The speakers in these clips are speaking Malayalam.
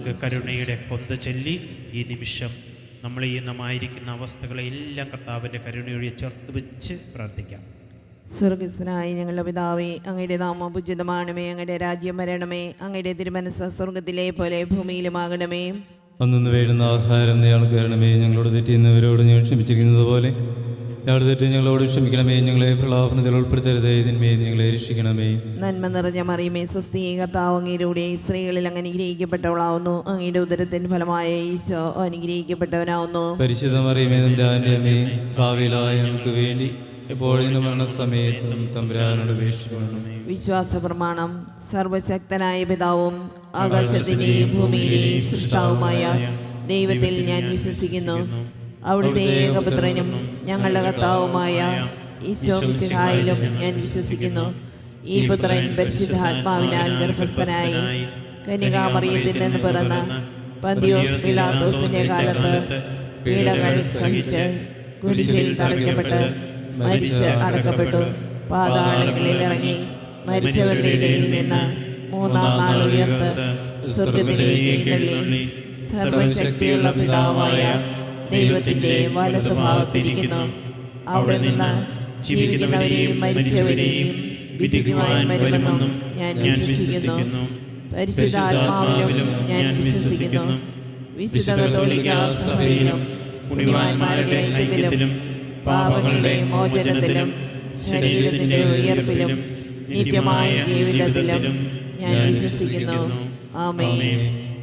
നമുക്ക് കരുണയുടെ പൊന്ത് ചൊല്ലി ഈ നിമിഷം നമ്മൾ ഈ നമ്മായിരിക്കുന്ന അവസ്ഥകളെ എല്ലാം കർത്താവിന്റെ കരുണയോടെ ചേർത്ത് വെച്ച് പ്രാർത്ഥിക്കാം. സ്വർഗസ്വനായി ഞങ്ങളുടെ പിതാവേ അങ്ങയുടെ നാമം ഉചിതമാണമേ അങ്ങയുടെ രാജ്യം വരണമേ അങ്ങയുടെ തിരുമനസ് സ്വർഗത്തിലെ പോലെ ഭൂമിയിലുമാകണമേ. അന്നു വേണ്ടുന്ന ആഹാരം ഞങ്ങൾക്ക് തരണമേ ഞങ്ങളോട് തെറ്റിയുന്നവരോട് ഞങ്ങൾ ക്ഷമിച്ചിരിക്കുന്നത് പോലെ ഞങ്ങളുടെ തെറ്റ് ഞങ്ങളോട് ക്ഷമിക്കണമേ. ഞങ്ങളെ പ്രലാപനത്തിൽ ഉൾപ്പെടുത്തരുതേ. ഇതിന്മേ ഞങ്ങളെ രക്ഷിക്കണമേ. നന്മ നിറഞ്ഞ മറിയമേ സ്വസ്തി കർത്താവ് അങ്ങയുടെ സ്ത്രീകളിൽ അങ്ങ് അനുഗ്രഹിക്കപ്പെട്ടവളാവുന്നു. അങ്ങയുടെ ഉദരത്തിൻ ഫലമായ ഈശോ അനുഗ്രഹിക്കപ്പെട്ടവനാവുന്നു. പരിശുദ്ധ മറിയമേ നമ്മുടെ അമ്മേ ഭാവിയിലായ ഞങ്ങൾക്ക് വേണ്ടി എപ്പോഴും മരണസമയത്തും തമ്പുരാനോട് വിശ്വാസ പ്രമാണം സർവശക്തനായ പിതാവും ആകാശത്തിന്റെയും ഭൂമിയിലെയും സൃഷ്ടാവുമായ ദൈവത്തിൽ ഞാൻ വിശ്വസിക്കുന്നു. അവിടുത്തെ ഏകപുത്രനും ഞങ്ങളുടെ കർത്താവുമായ ഈശോയിലും ഞാൻ വിശ്വസിക്കുന്നു. ഈ പുത്രൻ പരിശുദ്ധാത്മാവിനാൽ ഗർഭസ്ഥനായി കന്യകാമറിയത്തിൽ നിന്ന് പിറന്ന പന്തിയോസ് പിലാത്തോസിന്റെ കാലത്ത് പീഡകൾ സഹിച്ച് കുരിശിൽ തറയ്ക്കപ്പെട്ട് മരിച്ച് അടക്കപ്പെട്ടു. പാതാളങ്ങളിൽ ഇറങ്ങി മരിച്ചവരുടെ ഇടയിൽ നിന്ന് മൂന്നാം നാൾ ഉയർത്ത് സ്വർഗത്തിലേക്ക് തള്ളി സർവശക്തിയുള്ള പിതാവായ ദൈവത്തിന്റെ വലതുഭാഗത്തിരിക്കുന്നു അവിടെ നിന്ന് ജീവിക്കുന്നവരെയും മരിച്ചവരെയും വിധിക്കുവാൻ വരുമെന്നും ഞാൻ വിശ്വസിക്കുന്നു. പരിശുദ്ധാത്മാവിലും ഞാൻ വിശ്വസിക്കുന്നു. വിശുദ്ധ കത്തോലിക്ക സഭയിലും പുണ്യവാന്മാരുടെ ഐക്യത്തിലും പാപങ്ങളുടെ മോചനത്തിലും ശരീരത്തിന്റെ ഉയർപ്പിലും നിത്യമായ ജീവിതത്തിലും ഞാൻ വിശ്വസിക്കുന്നു. ആമേ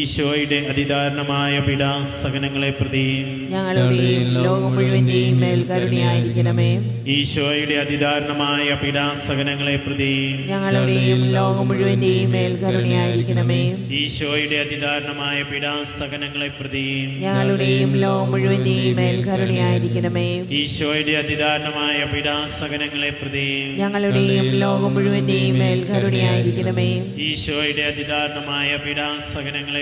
ഈശോയുടെ അതിദാരുണമായ പീഡാസകനങ്ങളെ പ്രതി ഞങ്ങളുടെയും ലോകം മുഴുവന്റെയും മേൽ കരുണയായിരിക്കണമേ. ഈശോയുടെ അതിദാരുണമായ പീഡാസകനങ്ങളെ പ്രതി ഞങ്ങളുടെയും ലോകം മുഴുവന്റെയും മേൽ കരുണയായിരിക്കണമേ. ഈശോയുടെ അതിദാരുണമായ പീഡാസകനങ്ങളെ പ്രതി ഞങ്ങളുടെയും ലോകം മുഴുവന്റെയും മേൽ കരുണയായിരിക്കണമേ. ഈശോയുടെ അതിദാരുണമായ പീഡാസകനങ്ങളെ പ്രതി ഞങ്ങളുടെയും ലോകം മുഴുവന്റെയും മേൽ കരുണയായിരിക്കണമേ. ഈശോയുടെ അതിദാരുണമായ പീഡാസകനങ്ങളെ പ്രതി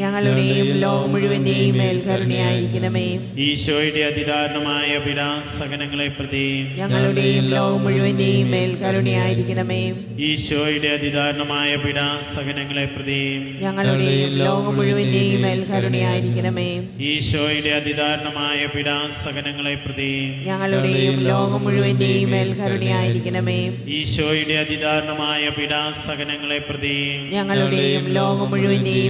ഞങ്ങളുടെയും ലോകം മുഴുവന്റെയും മേൽക്കരുണയായിരിക്കണമേ ഈശോയുടെ അതിദാരുണമായ പീഡാസകനങ്ങളെ പ്രതി ഞങ്ങളുടെയും ലോകം മുഴുവന്റെയും മേൽക്കരുണയായിരിക്കണമേ ഈശോയുടെ അതിദാരുണമായ പീഡാസകനങ്ങളെ പ്രതി ഞങ്ങളുടെയും ലോകം മുഴുവന്റെയും മേൽക്കരുണയായിരിക്കണമേ ഈശോയുടെ അതിദാരുണമായ പീഡാസകനങ്ങളെ പ്രതി ഞങ്ങളുടെയും ലോകം മുഴുവന്റെയും മേൽക്കരുണയായിരിക്കണമേ ഈശോയുടെ അതിദാരുണമായ പീഡാസകനങ്ങളെ പ്രതി ഞങ്ങളുടെയും ലോകം മുഴുവന്റെയും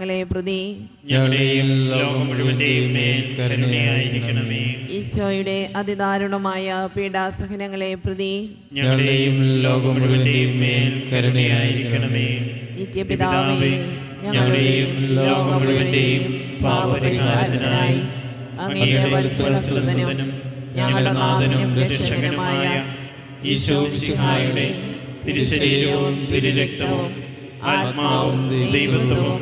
ഞങ്ങളെ പ്രതി. ഞങ്ങളുടെയും ലോകം മുഴുവന്റെയും കരുണയായിരിക്കണമേ. ഈശോയുടെ അതിദാരുണമായ പീഡാസഹനങ്ങളെ പ്രതി. ഞങ്ങളെയും ലോകം മുഴുവന്റെയും കരുണയായിരിക്കണമേ. നിത്യപിതാവേ ഞങ്ങളെയും ലോകം മുഴുവന്റെയും പാപപരിഹാരത്തിനായി അങ്ങയുടെ വത്സരസുതനും ഞങ്ങളുടെ നാഥനും രക്ഷകനുമായ ഈശോ സിഹായുടെ തിരുശരീരവും തിരുരക്തവും ആത്മാവും ദൈവത്വവും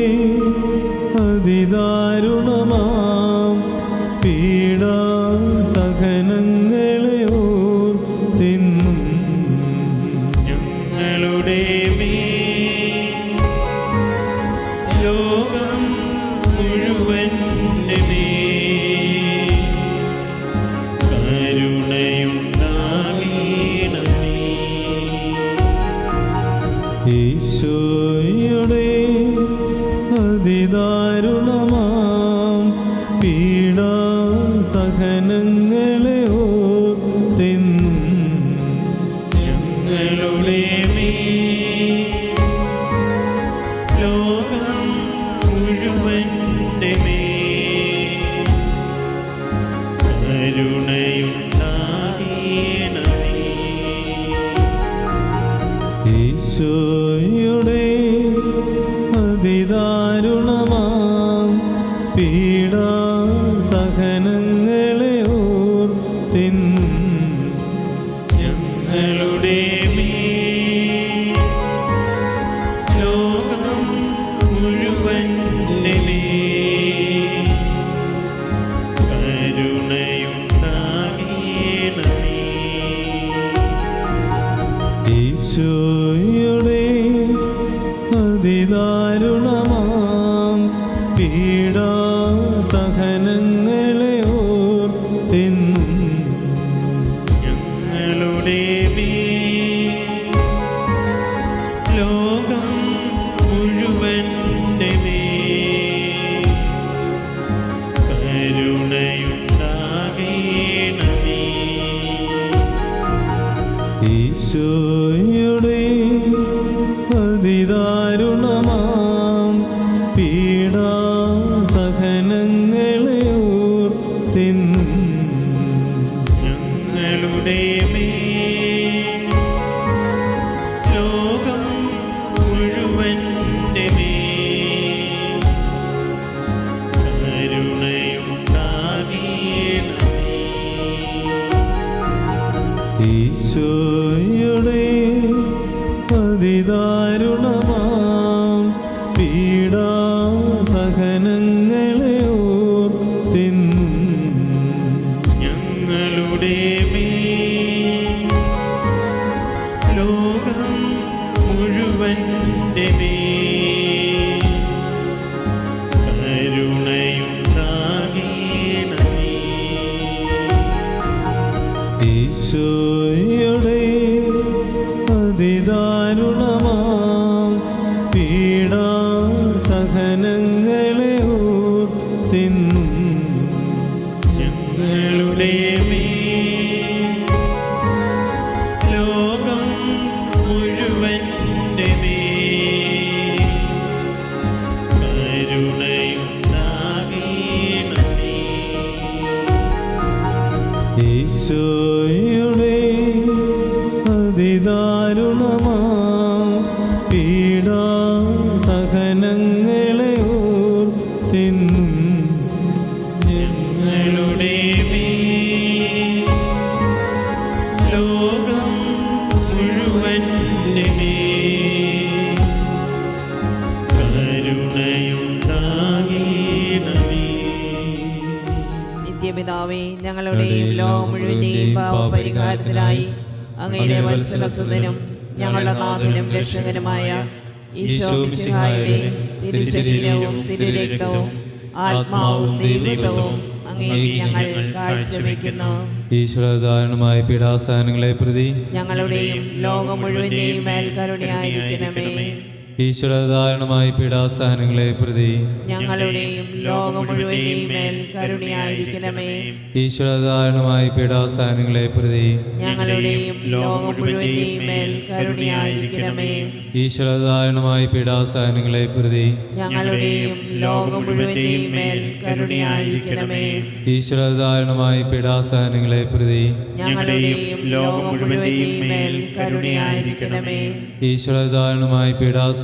ഈശോയുടെ ഞങ്ങളുടെ മേ ലോകം മുഴുവന്റെ മേ ഓർത്തെന്നും ഞങ്ങളുടെ മേൽ ലോകം നിത്യപിതാവേ ഞങ്ങളുടെയും അങ്ങയുടെ വത്സലസുതനും ഞങ്ങളുടെ നാഥനും രക്ഷകനുമായ തിരുശരീരവും തിരുരക്തവും ആത്മാവും ദൈവത്വവും അങ്ങേ ഞങ്ങൾ കാഴ്ചവെക്കുന്നു. ഈശ്വരധാരണമായ പീഡാസഹനങ്ങളെ പ്രതി ഞങ്ങളുടെയും ലോകം മുഴുവന്റെയും മേൽ കരുണയായിരിക്കണമേ ഈശ്വരധാരണമായ പീഡാസഹനങ്ങളെ പ്രതി ഞങ്ങളുടെയും ലോകം മേൽ കരുണയായിരിക്കണമേ. ഈശ്വരധാരണമായ പീഡാസഹനങ്ങളെ പ്രതി ഞങ്ങളുടെയും ലോകം മേൽ കരുണയായിരിക്കണമേ. ഈശ്വരധാരണമായ പീഡാസഹനങ്ങളെ പ്രതി ഞങ്ങളുടെയും ലോകം മേൽ കരുണയായിരിക്കണമേ. ഈശ്വരധാരണമായ പീഡാസഹനങ്ങളെ പ്രതി ഞങ്ങളുടെയും ലോകം മേൽ കരുണയായിരിക്കണമേ. ഈശ്വരധാരണമായ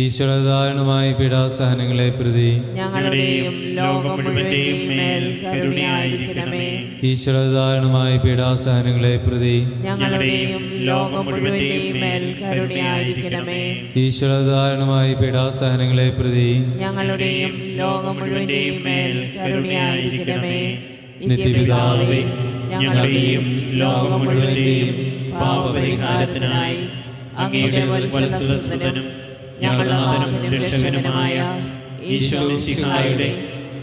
ഈശ്വരധാരണമായ പീഡാസഹനങ്ങളെ പ്രതി ഞങ്ങളുടെയും ലോകം മുഴുവന്റെയും മേൽ കരുണയായിരിക്കണമേ. ഈശ്വരധാരണമായ പീഡാസഹനങ്ങളെ പ്രതി ഞങ്ങളുടെയും ലോകം മുഴുവന്റെയും മേൽ കരുണയായിരിക്കണമേ. ഈശ്വരധാരണമായ പീഡാസഹനങ്ങളെ പ്രതി ഞങ്ങളുടെയും ലോകം മുഴുവന്റെയും മേൽ കരുണയായിരിക്കണമേ. നിത്യപിതാവേ ഞങ്ങളുടെയും ലോകം മുഴുവന്റെയും പാപപരിഹാരത്തിനായി അങ്ങയുടെ വത്സലസുതനും ഞങ്ങളുടെ നാഥനും രക്ഷകനുമായ ഈശോ മിശിഹായുടെ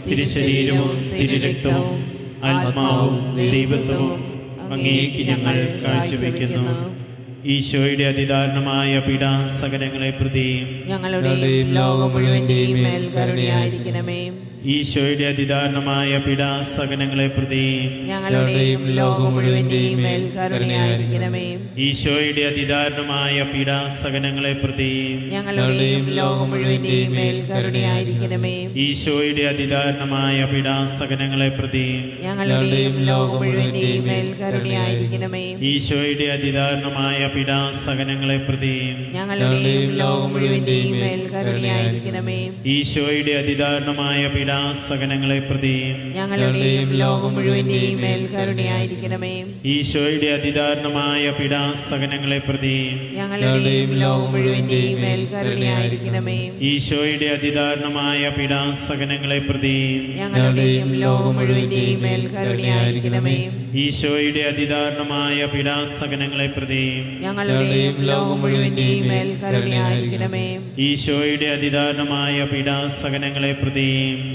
തിരുശരീരവും തിരുരക്തവും ആത്മാവും ദൈവത്വവും അങ്ങേക്ക് ഞങ്ങൾ കാഴ്ചവെക്കുന്നു. ഈശോയുടെ അതിദാരുണമായ പീഡാസകലങ്ങളെ പ്രതി ഞങ്ങളുടെയും ലോകം മുഴുവന്റെയും മേൽ കരുണയായിരിക്കണമേ. ഈശോയുടെ അതിദാരണമായ പിടാസകനങ്ങളെ പ്രതി ഞങ്ങളുടെയും ലോകം മുഴുവന്റെയും മേൽ കരുണയായിരിക്കണമേ. ഈശോയുടെ അതിദാരണമായ പിടാസകനങ്ങളെ പ്രതി ഞങ്ങളുടെയും ലോകം മുഴുവന്റെയും മേൽ കരുണയായിരിക്കണമേ. ഈശോയുടെ അതിദാരണമായ പിടാസകനങ്ങളെ പ്രതി ഞങ്ങളുടെയും ലോകം മുഴുവന്റെയും മേൽ കരുണയായിരിക്കണമേ. ഈശോയുടെ അതിദാരണമായ പിടാസകനങ്ങളെ പ്രതി ഞങ്ങളുടെയും ലോകം മുഴുവന്റെയും മേൽ കരുണയായിരിക്കണമേ. ഈശോയുടെ അതിദാരുണമായ പീഡാസകലങ്ങളെ പ്രതിയും ഞങ്ങളുടെയും ലോകം മുഴുവന്റെയും മേൽ കരുണയായിരിക്കണമേ. ഈശോയുടെ അതിദാരുണമായ പിടാസകനങ്ങളെ പ്രതിയും ഞങ്ങളുടെയും ലോകം മുഴുവന്റെയും മേൽ കരുണയായിരിക്കണമേ. ഈശോയുടെ അതിദാരുണമായ പിടാസകനങ്ങളെ പ്രതിയും ഞങ്ങളുടെയും ലോകം മുഴുവന്റെയും മേൽ കരുണയായിരിക്കണമേ. ഈശോയുടെ അതിദാരുണമായ പിടാസകനങ്ങളെ പ്രതിയും ഞങ്ങളുടെയും ലോകം മുഴുവന്റെയും മേൽ കരുണയായിരിക്കണമേ. ഈശോയുടെ അതിദാരുണമായ പിടാസകനങ്ങളെ പ്രതി